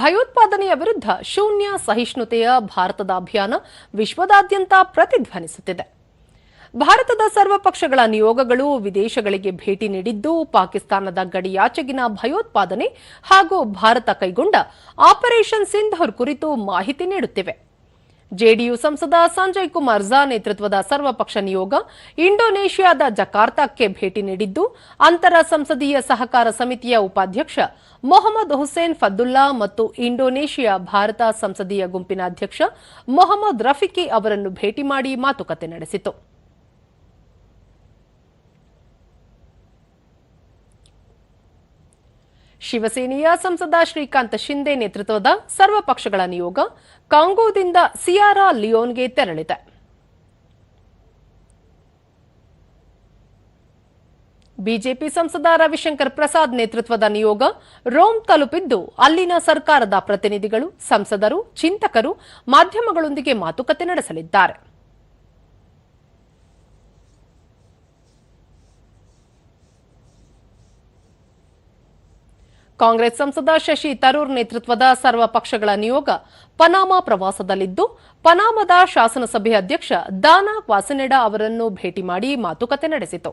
ಭಯೋತ್ಪಾದನೆಯ ವಿರುದ್ಧ ಶೂನ್ಯ ಸಹಿಷ್ಣುತೆಯ ಭಾರತದ ಅಭಿಯಾನ ವಿಶ್ವದಾದ್ಯಂತ ಪ್ರತಿಧ್ವನಿಸುತ್ತಿದೆ. ಭಾರತದ ಸರ್ವಪಕ್ಷಗಳ ನಿಯೋಗಗಳು ವಿದೇಶಗಳಿಗೆ ಭೇಟಿ ನೀಡಿದ್ದು, ಪಾಕಿಸ್ತಾನದ ಗಡಿಯಾಚೆಗಿನ ಭಯೋತ್ಪಾದನೆ ಹಾಗೂ ಭಾರತ ಕೈಗೊಂಡ ಆಪರೇಷನ್ ಸಿಂಧೂರ್ ಕುರಿತು ಮಾಹಿತಿ ನೀಡುತ್ತಿವೆ. ಜೆಡಿಯು ಸಂಸದ ಸಂಜಯ್ ಕುಮಾರ್ ಝಾ ನೇತೃತ್ವದ ಸರ್ವಪಕ್ಷ ನಿಯೋಗ ಇಂಡೋನೇಷ್ಯಾದ ಜಕಾರ್ತಾಕ್ಕೆ ಭೇಟಿ ನೀಡಿದ್ದು, ಅಂತರ ಸಂಸದೀಯ ಸಹಕಾರ ಸಮಿತಿಯ ಉಪಾಧ್ಯಕ್ಷ ಮೊಹಮ್ಮದ್ ಹುಸೇನ್ ಫದ್ದುಲ್ಲಾ ಮತ್ತು ಇಂಡೋನೇಷ್ಯಾ ಭಾರತ ಸಂಸದೀಯ ಗುಂಪಿನ ಅಧ್ಯಕ್ಷ ಮೊಹಮ್ಮದ್ ರಫಿಕಿ ಅವರನ್ನು ಭೇಟಿ ಮಾಡಿ ಮಾತುಕತೆ ನಡೆಸಿತು. ಶಿವಸೇನೆಯ ಸಂಸದ ಶ್ರೀಕಾಂತ್ ಶಿಂದೆ ನೇತೃತ್ವದ ಸರ್ವಪಕ್ಷಗಳ ನಿಯೋಗ ಕಾಂಗೋದಿಂದ ಸಿಯಾರಾ ಲಿಯೋನ್ಗೆ ತೆರಳಿದೆ. ಬಿಜೆಪಿ ಸಂಸದ ರವಿಶಂಕರ್ ಪ್ರಸಾದ್ ನೇತೃತ್ವದ ನಿಯೋಗ ರೋಮ್ ತಲುಪಿದ್ದು ಅಲ್ಲಿನ ಸರ್ಕಾರದ ಪ್ರತಿನಿಧಿಗಳು, ಸಂಸದರು, ಚಿಂತಕರು, ಮಾಧ್ಯಮಗಳೊಂದಿಗೆ ಮಾತುಕತೆ ನಡೆಸಲಿದ್ದಾರೆ. ಕಾಂಗ್ರೆಸ್ ಸಂಸದ ಶಶಿ ತರೂರ್ ನೇತೃತ್ವದ ಸರ್ವ ಪಕ್ಷಗಳ ನಿಯೋಗ ಪನಾಮಾ ಪ್ರವಾಸದಲ್ಲಿದ್ದು, ಪನಾಮದ ಶಾಸನಸಭೆ ಅಧ್ಯಕ್ಷ ದಾನಾ ಕ್ವಾಸನೆಡಾ ಅವರನ್ನು ಭೇಟಿ ಮಾಡಿ ಮಾತುಕತೆ ನಡೆಸಿತು.